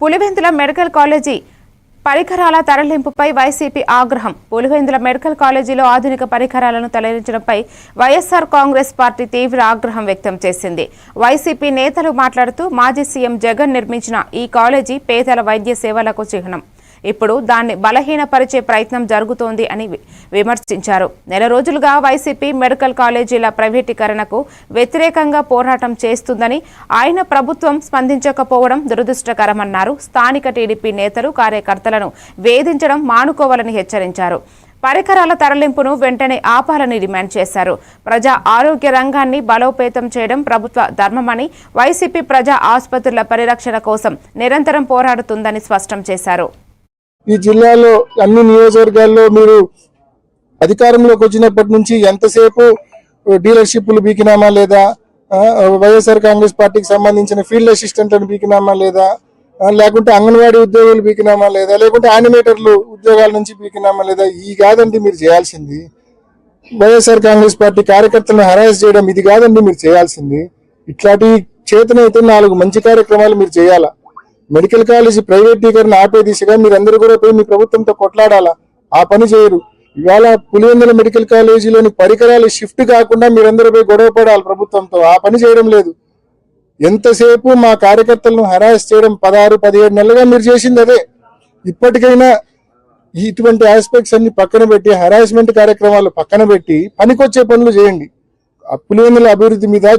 Pulivendula medical college పరికరాల తరలింపుపై YCP ఆగ్రహం. Pulivendula medical కాలేజీలో ఆధునిక పరికరాలను తరలించడంపై వైఎస్ఆర్ కాంగ్రెస్ పార్టీ తీవ్ర ఆగ్రహం వ్యక్తం చేసింది. వైసీపీ నేతలు మాట్లాడుతూ మాజీ సీఎం జగన్ నిర్మించిన ఈ కాలేజీ పేదల వైద్య సేవలకు చిహ్నం. ఇప్పుడు దాన్ని బలహీనపరిచే ప్రయత్నం జరుగుతోంది అని విమర్శించారు. నెల రోజులుగా వైసీపీ మెడికల్ కాలేజీల ప్రైవేటీకరణకు వ్యతిరేకంగా పోరాటం చేస్తుందని ఆయన ప్రభుత్వం స్పందించకపోవడం దురదృష్టకరమన్నారు. స్థానిక టీడీపీ నేతలు కార్యకర్తలను వేధించడం మానుకోవాలని హెచ్చరించారు. పరికరాల తరలింపును వెంటనే ఆపాలని డిమాండ్ చేశారు. ప్రజా ఆరోగ్య రంగాన్ని బలోపేతం చేయడం ప్రభుత్వ ధర్మమని వైసీపీ ప్రజా ఆసుపత్రుల పరిరక్షణ కోసం నిరంతరం పోరాడుతుందని స్పష్టం చేశారు. ఈ జిల్లాలో అన్ని నియోజకవర్గాల్లో మీరు అధికారంలోకి వచ్చినప్పటి నుంచి ఎంతసేపు డీలర్షిప్లు బీకినామా లేదా? వైఎస్ఆర్ కాంగ్రెస్ పార్టీకి సంబంధించిన ఫీల్డ్ అసిస్టెంట్లను బీకినామా లేదా? లేకుంటే అంగన్వాడీ ఉద్యోగులు బీకినామా లేదా? లేకుంటే యానిమేటర్లు ఉద్యోగాల నుంచి బీకినామా లేదా? ఈ కాదండి మీరు చేయాల్సింది. వైఎస్ఆర్ కాంగ్రెస్ పార్టీ కార్యకర్తలను హరాస్ చేయడం ఇది కాదండి మీరు చేయాల్సింది. ఇట్లాంటి చేతనైతే నాలుగు మంచి కార్యక్రమాలు మీరు చేయాలా? మెడికల్ కాలేజీ ప్రైవేటీకరణ ఆపే దిశగా మీరందరూ కూడా పోయి మీ ప్రభుత్వంతో కొట్లాడాలా? ఆ పని చేయరు. ఇవాళ పులివెందుల మెడికల్ కాలేజీలోని పరికరాలు షిఫ్ట్ కాకుండా మీరందరూ పోయి గొడవ పడాలి ప్రభుత్వంతో. ఆ పని చేయడం లేదు. ఎంతసేపు మా కార్యకర్తలను హరాస్ చేయడం పదహారు పదిహేడు నెలలుగా మీరు చేసింది అదే. ఇప్పటికైనా ఇటువంటి ఆస్పెక్ట్స్ అన్ని పక్కన పెట్టి హరాస్మెంట్ కార్యక్రమాలు పక్కన పెట్టి పనికొచ్చే పనులు చేయండి. పులివెందుల అభివృద్ధి మీద